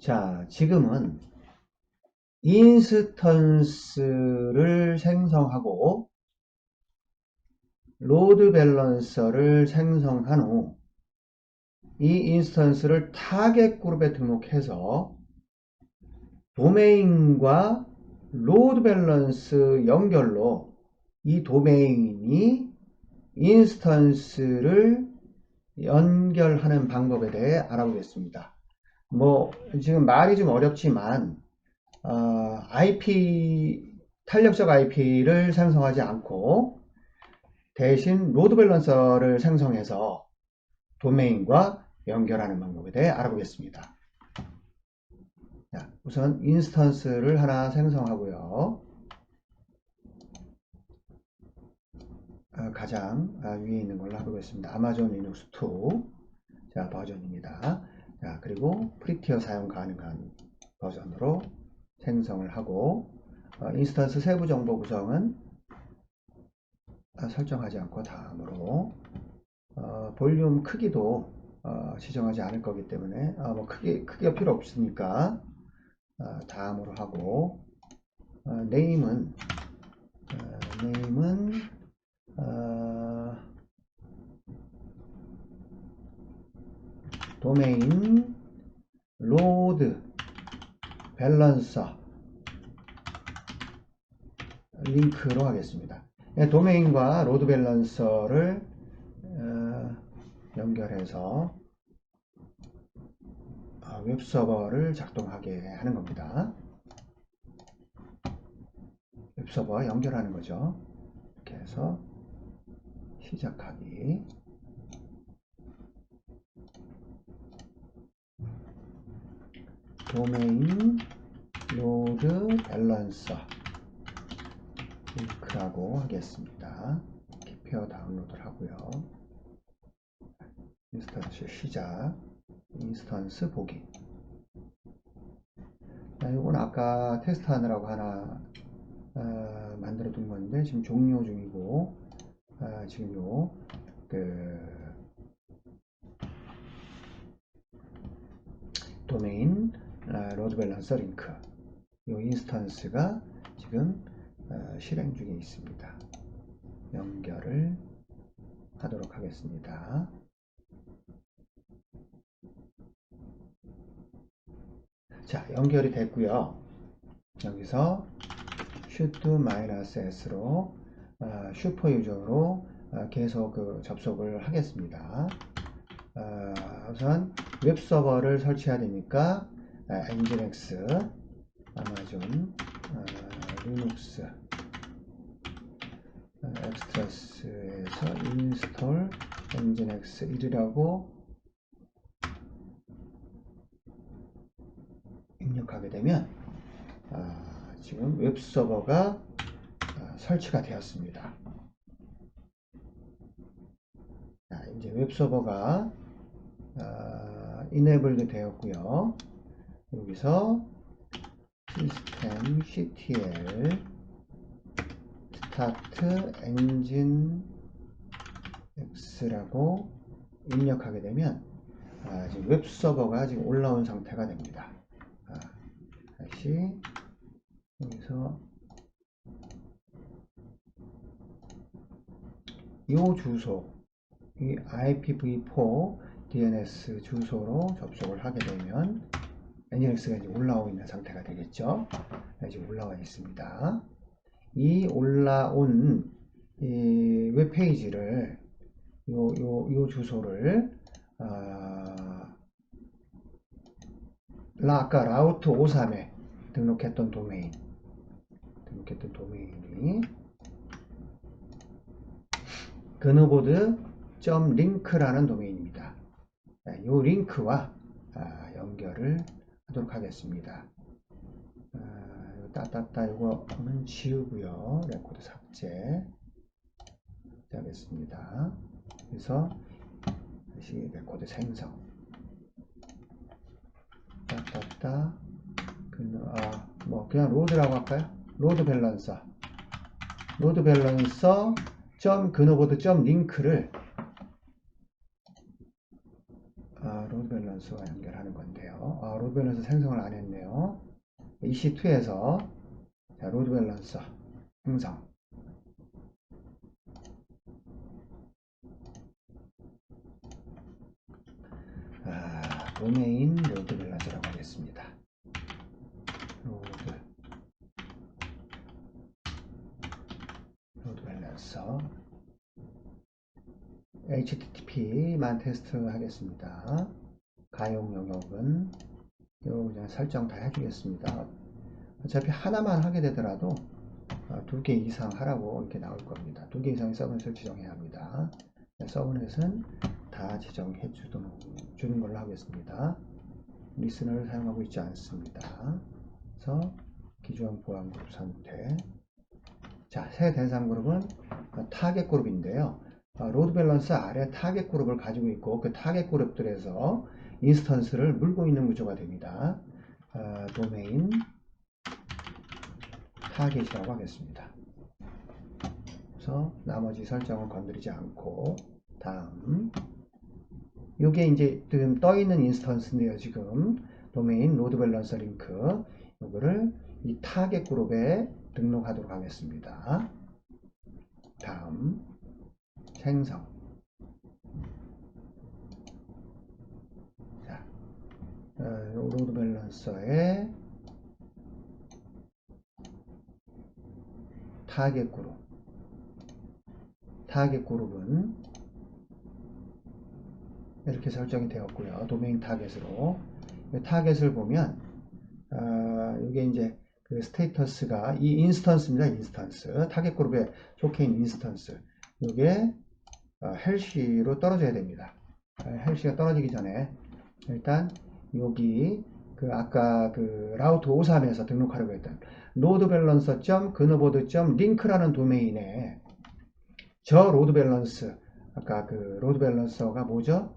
자, 지금은 인스턴스를 생성하고 로드 밸런서를 생성한 후 이 인스턴스를 타겟 그룹에 등록해서 도메인과 로드 밸런스 연결로 이 도메인이 인스턴스를 연결하는 방법에 대해 알아보겠습니다. 뭐 지금 말이 좀 어렵지만 어, IP 탄력적 IP를 생성하지 않고 대신 로드 밸런서를 생성해서 도메인과 연결하는 방법에 대해 알아보겠습니다. 자, 우선 인스턴스를 하나 생성하고요. 어, 가장 아, 위에 있는 걸로 해보겠습니다. 아마존 리눅스 2 자, 버전입니다. 자, 그리고 프리티어 사용 가능한 버전으로 생성을 하고 어, 인스턴스 세부 정보 구성은 아, 설정하지 않고 다음으로 어, 볼륨 크기도 어, 지정하지 않을 거기 때문에 어, 뭐 크기 크기가 필요 없으니까 어, 다음으로 하고 어, 네임은 어, 네임은 어, 도메인 로드 밸런서 링크로 하겠습니다. 네, 도메인과 로드 밸런서를 어, 연결해서 어, 웹서버를 작동하게 하는 겁니다. 웹서버와 연결하는 거죠. 이렇게 해서 시작하기 도메인 로드 밸런서 링크라고 하겠습니다. 키페어 다운로드를 하고요. 인스턴스 시작 인스턴스 보기 자, 이건 아까 테스트 하느라고 하나 어, 만들어 둔 건데 지금 종료 중이고 어, 지금 요 그 도메인 어, 로드 밸런서 링크 이 인스턴스가 지금 어, 실행 중에 있습니다. 연결을 하도록 하겠습니다. 자, 연결이 됐고요. 여기서 shoot-s로 어, 슈퍼 유저로 어, 계속 그 접속을 하겠습니다. 어, 우선 웹 서버를 설치해야 되니까 아, 엔진엑스 아마존 어, 리눅스 어, 엑스트라스에서 인스톨 엔진엑스 1이라고 입력하게 되면 아, 지금 웹 서버가 아, 설치가 되었습니다. 자, 이제 웹 서버가 아, 이네블드 되었고요. 여기서 시스템 ctl 스타트 엔진 x라고 입력하게 되면 아, 지금 웹 서버가 지금 올라온 상태가 됩니다. 아, 다시 여기서 이 주소 이 IPv4 DNS 주소로 접속을 하게 되면 NGX가 이제 올라오고 있는 상태가 되겠죠. 지금 올라와 있습니다. 이 올라온 이 웹페이지를 요, 요, 요 주소를 아, 아까 라우트 53에 등록했던 도메인 등록했던 도메인이 그누보드.링크라는 도메인입니다. 이 링크와 아, 연결을 하도록 하겠습니다. 아, 따따따 이거는 지우고요. 레코드 삭제 하겠습니다. 그래서 다시 레코드 생성 따따따 그, 아, 뭐 그냥 로드라고 할까요? 로드 밸런서 로드 밸런서 점 그노보드 점 링크를 밸런스와 연결하는 건데요. 아, 로드 밸런서 생성을 안 했네요. EC2에서 자, 로드 밸런서 생성. 아, 도메인 로드 밸런서라고 하겠습니다. 로드 로드 밸런서 HTTP만 테스트 하겠습니다. 가용 영역은 요 그냥 설정 다 해주겠습니다. 어차피 하나만 하게 되더라도 어, 두개 이상 하라고 이렇게 나올 겁니다. 두 개 이상의 서브넷을 지정해야 합니다. 서브넷은 다 지정해 주는, 주는 걸로 하겠습니다. 리스너를 사용하고 있지 않습니다. 그래서 기존 보안 그룹 선택. 자, 새 대상 그룹은 타겟 그룹인데요. 어, 로드 밸런스 아래 타겟 그룹을 가지고 있고 그 타겟 그룹들에서 인스턴스를 물고 있는 구조가 됩니다. 어, 도메인 타겟이라고 하겠습니다. 그래서 나머지 설정을 건드리지 않고 다음 이게 이제 지금 떠 있는 인스턴스인데요. 지금 도메인 로드 밸런서 링크 이거를 이 타겟 그룹에 등록하도록 하겠습니다. 다음 생성 자, 어, 로드 밸런서의 타겟 그룹 타겟 그룹은 이렇게 설정이 되었고요. 도메인 타겟으로 타겟을 보면 어, 이게 이제 그 스테이터스가 이 인스턴스입니다. 인스턴스 타겟 그룹에 속해 있는 인스턴스 이게 어, 헬시로 떨어져야 됩니다. 어, 헬시가 떨어지기 전에 일단 여기 그 아까 그 라우트 53에서 등록하려고 했던 로드 밸런서 그노보드 링크라는 도메인에 저 로드 밸런스 아까 그 로드 밸런서가 뭐죠?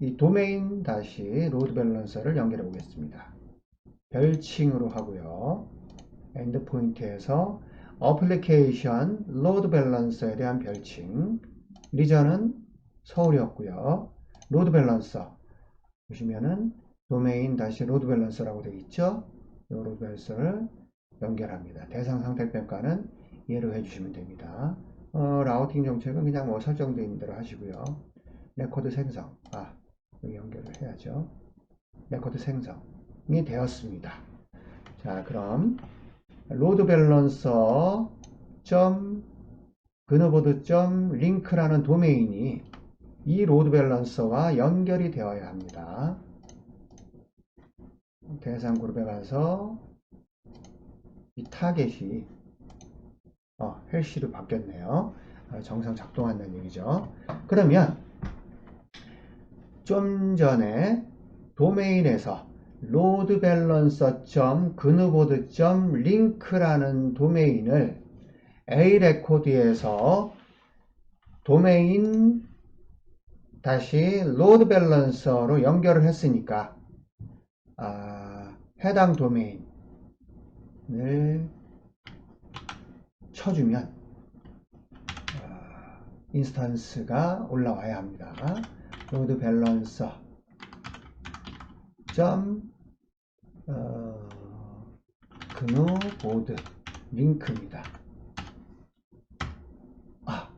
이 도메인 다시 로드 밸런서를 연결해 보겠습니다. 별칭으로 하고요. 엔드 포인트에서 어플리케이션 로드 밸런서에 대한 별칭 리전은 서울이었고요. 로드 밸런서 보시면은 도메인 다시 로드 밸런서라고 되어 있죠. 이 로드 밸런서를 연결합니다. 대상 상태 평가는 예로 해주시면 됩니다. 어, 라우팅 정책은 그냥 뭐 설정되어 있는 대로 하시고요. 레코드 생성 아 여기 연결을 해야죠. 레코드 생성이 되었습니다. 자 그럼 로드 밸런서 점 그노보드 점 링크라는 도메인이 이 로드 밸런서와 연결이 되어야 합니다. 대상 그룹에 가서 이 타겟이 어, 헬시로 바뀌었네요. 어, 정상 작동한다는 얘기죠. 그러면 좀 전에 도메인에서 로드 밸런서 그누보드 링크라는 도메인을 A 레코드에서 도메인 다시 밸런서로 연결을 했으니까 아, 해당 도메인을 쳐주면 아, 인스턴스가 올라와야 합니다. 로드 밸런서 점 어, 그노 보드 링크입니다. 아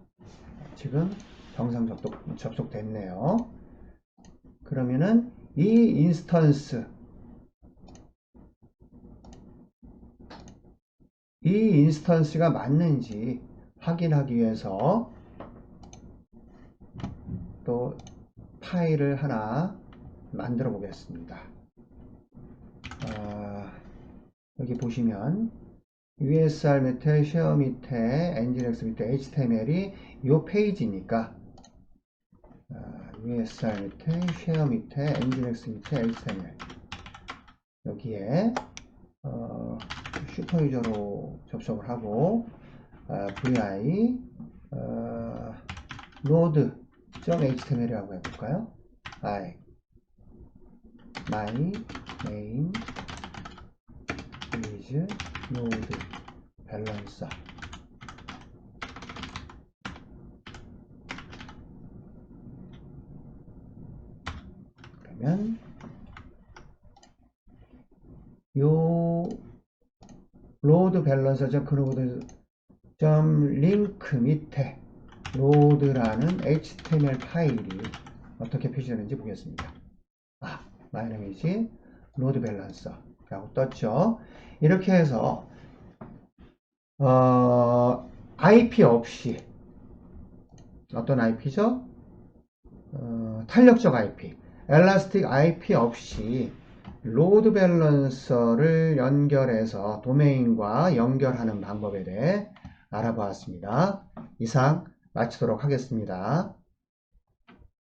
지금 정상 접속, 접속됐네요. 그러면은 이 인스턴스 이 인스턴스가 맞는지 확인하기 위해서 또 파일을 하나 만들어 보겠습니다. 어, 여기 보시면 USR 밑에 쉐어 밑에 엔진엑스 밑에 HTML이 이 페이지니까 어, USR 밑에 쉐어 밑에 엔진엑스 밑에 HTML 여기에 어, 슈퍼 유저로 접속을 하고 어, vi 어, node .html이라고 해볼까요? I my name is node balancer 그러면 요 로드 밸런서 그노드 점 링크 밑에 로드라는 HTML 파일이 어떻게 표시되는지 보겠습니다. 아, 마이너미지 로드 밸런서라고 떴죠. 이렇게 해서 어, IP 없이 어떤 IP죠? 어, 탄력적 IP, 엘라스틱 IP 없이 로드 밸런서를 연결해서 도메인과 연결하는 방법에 대해 알아보았습니다. 이상 마치도록 하겠습니다.